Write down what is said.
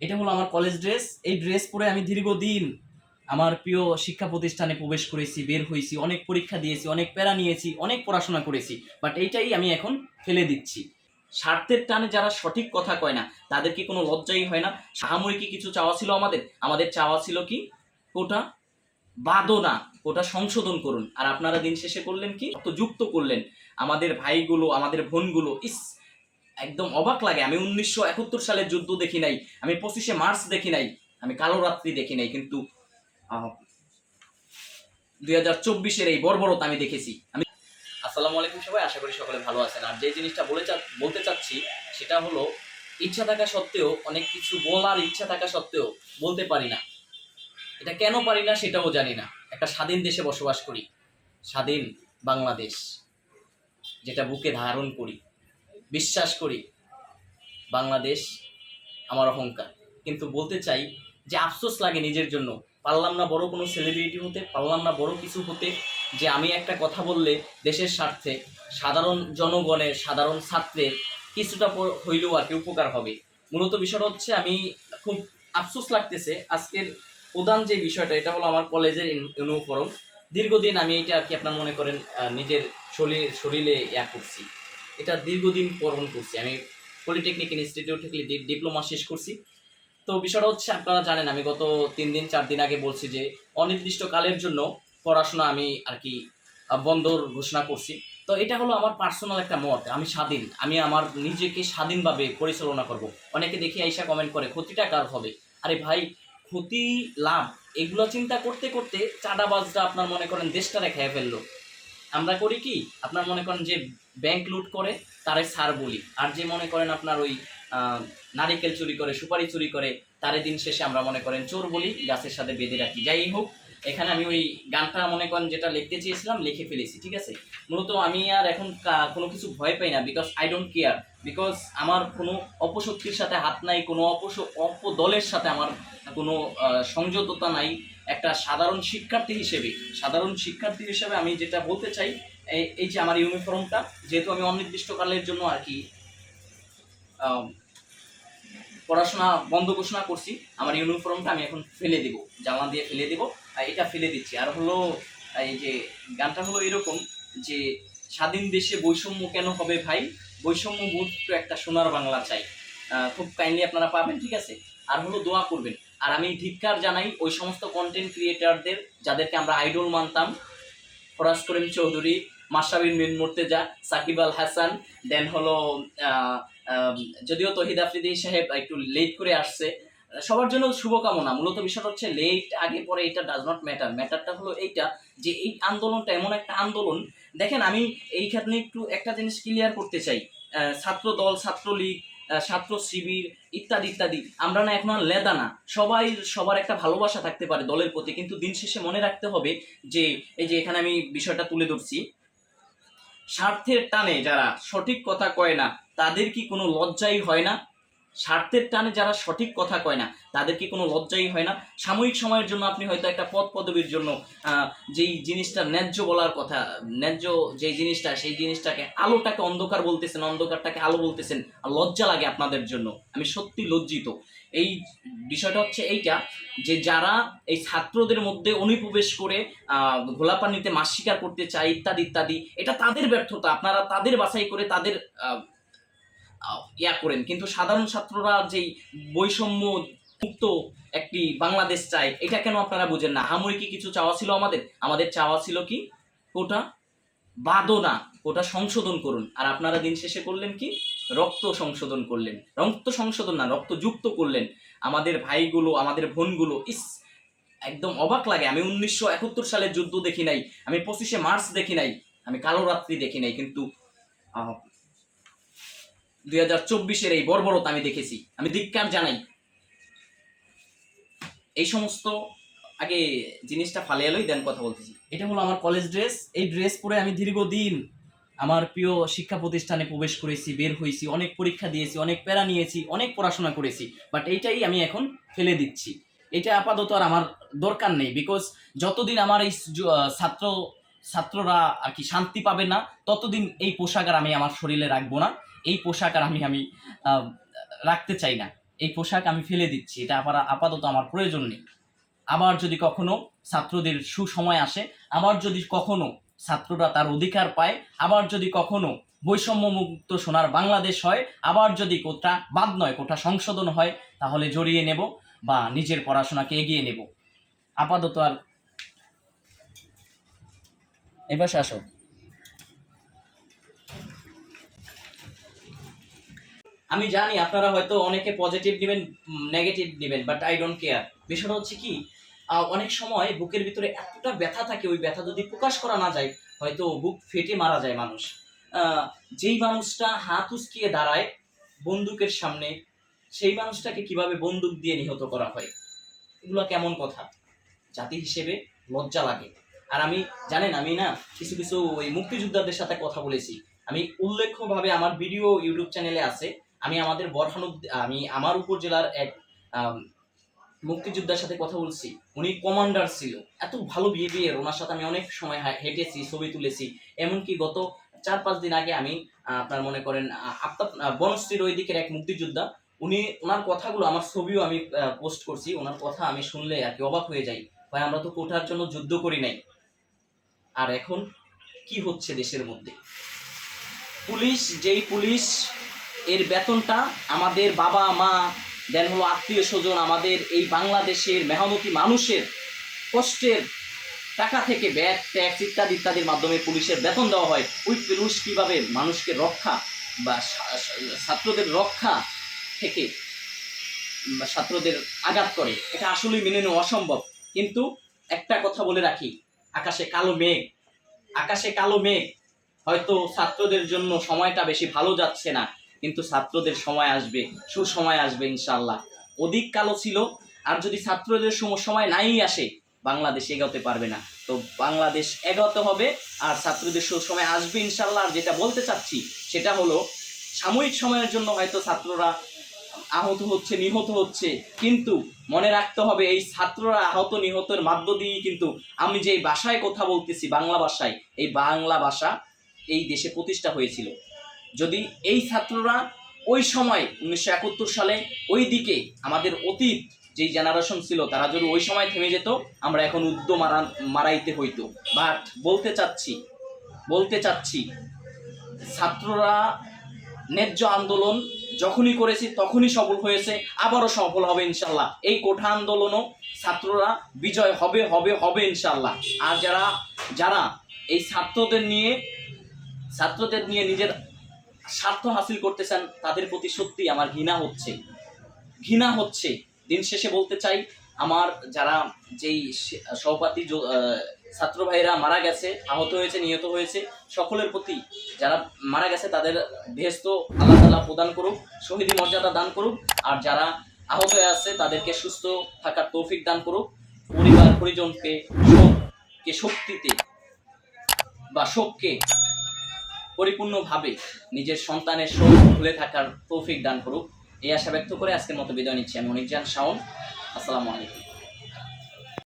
এটা হলো আমার কলেজ ড্রেস এই ড্রেস পরে আমি দীর্ঘদিন আমার প্রিয় শিক্ষা প্রতিষ্ঠানে প্রবেশ করেছি, বের হয়েছি, অনেক পরীক্ষা দিয়েছি, অনেক প্যারা নিয়েছি, অনেক পড়াশোনা করেছি। বাট এইটাই আমি এখন ফেলে দিচ্ছি। স্বার্থের টানে যারা সঠিক কথা কয় না, তাদের কি কোনো লজ্জাই হয় না? সাময়িকী কিছু চাওয়া ছিল আমাদের? আমাদের চাওয়া ছিল কি? ওটা বাদও না ওটা সংশোধন করুন। আর আপনারা দিন শেষে করলেন কি? যুক্ত করলেন। আমাদের ভাইগুলো, আমাদের বোনগুলো, ইস একদম অবাক লাগে। আমি উনিশশো একাত্তর সালের যুদ্ধ দেখি নাই, আমি পঁচিশে মার্চ দেখি নাই, আমি কালো রাত্রি দেখি নাই, কিন্তু দুই হাজার চব্বিশের এই বর্বরতা আমি দেখেছি। আমি আসসালামু আলাইকুম সবাই, আশা করি সকলে ভালো আছেন। আর যে জিনিসটা বলে বলতে চাচ্ছি, সেটা হলো, ইচ্ছা থাকা সত্ত্বেও, অনেক কিছু বলার ইচ্ছা থাকা সত্ত্বেও বলতে পারি না। এটা কেন পারি না সেটাও জানি না। একটা স্বাধীন দেশে বসবাস করি, স্বাধীন বাংলাদেশ, যেটা বুকে ধারণ করি। বিশ্বাস করি, বাংলাদেশ আমার অহংকার। কিন্তু বলতে চাই যে আফসোস লাগে নিজের জন্য। পারলাম না বড় কোনো সেলিব্রিটি হতে, পারলাম না বড় কিছু হতে যে আমি একটা কথা বললে দেশের স্বার্থে সাধারণ জনগণের সাধারণ ছাত্রের কিছুটা হইলেও আর কি উপকার হবে। মূলত বিষয়টা হচ্ছে আমি খুব আফসোস লাগতেছে আজকের প্রধান যে বিষয়টা, এটা হলো আমার কলেজের ইউনিফর্ম। দীর্ঘদিন আমি এটা আর কি আপনার মনে করেন নিজের শরীর, শরীরে ইয়া করছি। এটা দীর্ঘদিন পরণ করছি। আমি পলিটেকনিক ইনস্টিটিউট থেকে ডিপ্লোমা শেষ করছি। তো বিষয়টা হচ্ছে আপনারা জানেন আমি গত তিন দিন চার দিন আগে বলছি যে অনির্দিষ্ট কালের জন্য পড়াশোনা আমি আর কি আহ, বন্ধর ঘোষণা করছি। তো এটা হলো আমার পার্সোনাল একটা মত আমি স্বাধীন। আমি আমার নিজেকে স্বাধীনভাবে পরিচালনা করব। অনেকে দেখি আইসা কমেন্ট করে ক্ষতিটা কার হবে? আরে ভাই ক্ষতি লাভ এগুলো চিন্তা করতে করতে চাঁদাবাজরা আপনার মনে করেন দেশটারে খেয়ে ফেলল। আমরা করি কি, আপনার মনে করেন যে ব্যাংক লুট করে, তারে সার বলি। আর যে মনে করেন আপনার ওই নারিকেল চুরি করে, সুপারি চুরি করে, তারে দিন শেষে আমরা মনে করেন চোর বলি, গাছের সাথে বেঁধে রাখি। যাই হোক, এখানে আমি ওই গানটা মনে করেন যেটা লিখতে চেয়েছিলাম, লিখে ফেলেছি, ঠিক আছে? মূলত আমি আর এখন কোনো কিছু ভয় পাই না because I don't care because আমার কোনো অপশক্তির সাথে হাত নাই, কোনো অপস অপদলের সাথে আমার কোনো সংযততা নাই। একটা সাধারণ শিক্ষার্থী হিসেবে, সাধারণ শিক্ষার্থী হিসেবে আমি যেটা বলতে চাই এই- যে আমার ইউনিফর্মটা যেহেতু আমি অনির্দিষ্টকালের জন্য আর কি পড়াশোনা বন্ধ ঘোষণা করছি, আমার ইউনিফর্মটা আমি এখন ফেলে দেব, জানলা দিয়ে ফেলে দেব, আর এটা ফেলে দিচ্ছি। আর হলো, এই যে গানটা হলো এরকম যে, স্বাধীন দেশে বৈষম্য কেন হবে ভাই? বৈষম্য মুক্ত একটা সোনার বাংলা চাই। খুব কাইন্ডলি আপনারা পাবেন, ঠিক আছে? আর হলো দোয়া করবেন। আর আমি ধিক্কার জানাই ওই সমস্ত কন্টেন্ট ক্রিয়েটারদের যাদেরকে আমরা আইডল মানতাম। ফরাজ করিম চৌধুরী মাসাবিন মিন মুর্তেজা, সাকিব আল হাসান দেন হলো যদিও তহিদ আফ্রিদি সাহেব একটু লেট করে আসছে, সবার জন্য শুভকামনা। মূলত বিষয়টা হচ্ছে লেট আগে, পরে এটা ডাজ নট ম্যাটার ম্যাটারটা হলো এইটা যে এই আন্দোলনটা এমন একটা আন্দোলন। দেখেন আমি এইখানে একটু একটা জিনিস ক্লিয়ার করতে চাই। ছাত্র দল ছাত্রলীগ ছাত্র শিবির ইত্যাদি ইত্যাদি। আমরা না এখন আর লেদা না। সবাই, সবার একটা ভালোবাসা থাকতে পারে দলের প্রতি, কিন্তু দিন শেষে মনে রাখতে হবে যে, এই যে এখানে আমি বিষয়টা তুলে ধরছি, স্বার্থের টানে যারা সঠিক কথা কয় না, তাদের কি কোনো লজ্জাই হয় না? স্বার্থের টানে যারা সঠিক কথা কয় না তাদের কি কোনো লজ্জাই হয় না? সাময়িক সময়ের জন্য আপনি হয়তো একটা পদ পদবীর জন্য যেই জিনিসটা ন্যায্য বলার কথা ন্যায্য যেই জিনিসটা সেই জিনিসটাকে আলোটাকে অন্ধকার বলতেছেন অন্ধকারটাকে আলো বলতেছেন আর লজ্জা লাগে আপনাদের জন্য। আমি সত্যি লজ্জিত। এই বিষয়টা হচ্ছে এইটা যে যারা এই ছাত্রদের মধ্যে অনুপ্রবেশ করে আহ, ঘোলা পানিতে মাছ শিকার করতে চায় ইত্যাদি ইত্যাদি এটা তাদের ব্যর্থতা। আপনারা তাদের বাছাই করে তাদের ইয়া করেন। কিন্তু সাধারণ ছাত্ররা যেই বৈষম্য মুক্ত একটি বাংলাদেশ চায়, এটা কেন আপনারা বুঝেন না? হামুই কি কিছু চাওয়া ছিল আমাদের? আমাদের চাওয়া ছিল কি? ওটা বাদও না ওটা সংশোধন করুন। আর আপনারা দিন শেষে করলেন কি? রক্ত সংশোধন করলেন। রক্ত সংশোধন না, রক্ত যুক্ত করলেন। আমাদের ভাইগুলো, আমাদের বোনগুলো, ইস, একদম অবাক লাগে। আমি উনিশশো একাত্তর সালের যুদ্ধ দেখি নাই, আমি পঁচিশে মার্চ দেখি নাই, আমি কালো রাত্রি দেখি নাই, কিন্তু দুই হাজার চব্বিশের এই বর্বরতা আমি দেখেছি। আমি ধিক্কার জানাই। এই সমস্ত আগে জিনিসটা ফালে এলোই দেন কথা বলতেছি। এটা হলো আমার কলেজ ড্রেস এই ড্রেস পরে আমি দীর্ঘদিন আমার প্রিয় শিক্ষা প্রতিষ্ঠানে প্রবেশ করেছি, বের হয়েছি, অনেক পরীক্ষা দিয়েছি, অনেক প্যারা নিয়েছি, অনেক পড়াশোনা করেছি। বাট এইটাই আমি এখন ফেলে দিচ্ছি। এটা আপাতত আর আমার দরকার নেই বিকজ যতদিন আমার এই ছাত্র, ছাত্ররা আর কি শান্তি পাবে না, ততদিন এই পোশাক আর আমি আমার শরীরে রাখব না। এই পোশাক আর আমি আমি রাখতে চাই না। এই পোশাক আমি ফেলে দিচ্ছি, এটা আবার আপাতত আমার প্রয়োজন নেই। আবার যদি কখনো ছাত্রদের সুসময় আসে, আবার যদি কখনো ছাত্ররা তার অধিকার পায়, আবার যদি কখনো বৈষম্যমুক্ত সোনার বাংলাদেশ হয়, আবার যদি কোটা বাদ নয়, কোটা সংশোধন হয়, তাহলে জড়িয়ে নেব বা নিজের পড়াশোনাকে এগিয়ে নেব। আপাতত আর এবার আসো। আমি জানি আপনারা হয়তো অনেকে পজিটিভ নেবেন নেগেটিভ নেবেন বাট আই ডোন্ট কেয়ার বিষয়টা হচ্ছে কি অনেক সময় বুকের ভিতরে এতটা ব্যথা থাকে, ওই ব্যথা যদি প্রকাশ করা না যায়, হয়তো বুক ফেটে মারা যায় মানুষ। যেই মানুষটা হাত উস্কিয়ে দাঁড়ায় বন্দুকের সামনে, সেই মানুষটাকে কীভাবে বন্দুক দিয়ে নিহত করা হয়? এগুলো কেমন কথা? জাতি হিসেবে লজ্জা লাগে। আর আমি, জানেন আমি না কিছু কিছু ওই মুক্তিযোদ্ধাদের সাথে কথা বলেছি। আমি উল্লেখ্যভাবে আমার ভিডিও ইউটিউব চ্যানেলে আছে। আমি আমাদের বরহানুদ, আমি আমার উপজেলার এক মুক্তিযোদ্ধার সাথে কথা বলছি। উনি কমান্ডার ছিল। এত ভালো বিহেভিয়ার ওনার সাথে আমি অনেক সময় হেঁটেছি, ছবি তুলেছি। এমনকি গত চার পাঁচ দিন আগে আমি আপনার মনে করেন আফতাব বনশ্রীর ওই দিকের এক মুক্তিযোদ্ধা, উনি, ওনার কথাগুলো আমার ছবিও আমি পোস্ট করছি। ওনার কথা আমি শুনলে আর কি অবাক হয়ে যাই। ভাই, আমরা তো কোঠার জন্য যুদ্ধ করি নাই। আর এখন কি হচ্ছে দেশের মধ্যে? পুলিশ, যেই পুলিশ এর বেতনটা আমাদের বাবা, মা, দেন হলো আত্মীয় স্বজন, আমাদের এই বাংলাদেশের মেহনতি মানুষের কষ্টের টাকা থেকে ব্যাগ, ট্যাক্স ইত্যাদি ইত্যাদির মাধ্যমে পুলিশের বেতন দেওয়া হয়। ওই পুলিশ কীভাবে মানুষকে রক্ষা বা ছাত্রদের রক্ষা থেকে ছাত্রদের আঘাত করে, এটা আসলেই মেনে নেওয়া অসম্ভব। কিন্তু একটা কথা বলে রাখি, আকাশে কালো মেঘ, আকাশে কালো মেঘ, হয়তো ছাত্রদের জন্য সময়টা বেশি ভালো যাচ্ছে না। কিন্তু ছাত্রদের সময় আসবে, সুসময় আসবে ইনশাল্লাহ অধিক কালো ছিল, আর যদি ছাত্রদের সম- সময় নাই আসে, বাংলাদেশ এগোতে পারবে না। তো বাংলাদেশ এগোতে হবে, আর ছাত্রদের সুসময় আসবে ইনশাল্লাহ আর যেটা বলতে চাচ্ছি, সেটা হলো, সাময়িক সময়ের জন্য হয়তো ছাত্ররা আহত হচ্ছে, নিহত হচ্ছে, কিন্তু মনে রাখতে হবে, এই ছাত্ররা আহত, নিহতের মাধ্য দিয়েই কিন্তু আমি যে ভাষায় কথা বলতেছি, বাংলা ভাষায়, এই বাংলা ভাষা এই দেশে প্রতিষ্ঠা হয়েছিল। যদি এই ছাত্ররা ওই সময় উনিশশো একাত্তর সালে ওই দিকে আমাদের অতীত যেই জেনারেশন ছিল, তারা যদি ওই সময় থেমে যেত, আমরা এখন উদ্য মারা, মারাইতে হইতো। বাট বলতে চাচ্ছি বলতে চাচ্ছি, ছাত্ররা ন্যায্য আন্দোলন যখনই করেছি তখনই সফল হয়েছে, আবারও সফল হবে ইনশাল্লাহ। এই কোঠা আন্দোলনও ছাত্ররা বিজয় হবে হবে হবে ইনশাল্লাহ। আর যারা যারা এই ছাত্রদের নিয়ে ছাত্রদের নিয়ে নিজের স্বার্থ হাসিল করতেছেন, তাদের প্রতি সত্যি আমার ঘৃণা হচ্ছে। ঘৃণা হচ্ছে। দিন শেষে বলতে চাই, আমার যারা যেই সে- সহপাঠী ছাত্র ভাইরা মারা গেছে, আহত হয়েছে, নিহত হয়েছে, সকলের প্রতি যারা মারা গেছে, তাদের ভেস্ত আল্লাহ তালা প্রদান করুক, শহীদি মর্যাদা দান করুক, আর যারা আহত হয়ে আছে, তাদেরকে সুস্থ থাকার তৌফিক দান করুক। পরিবার পরিজনকে শোককে শক্তিতে বা শোককে পরিপূর্ণভাবে নিজের সন্তানের শোক ভুলে থাকার তৌফিক দান করুক। এই আশা ব্যক্ত করে আজকের মতো বিদায় নিচ্ছি। আমি অনিকজান শাওন। আসসালামু আলাইকুম।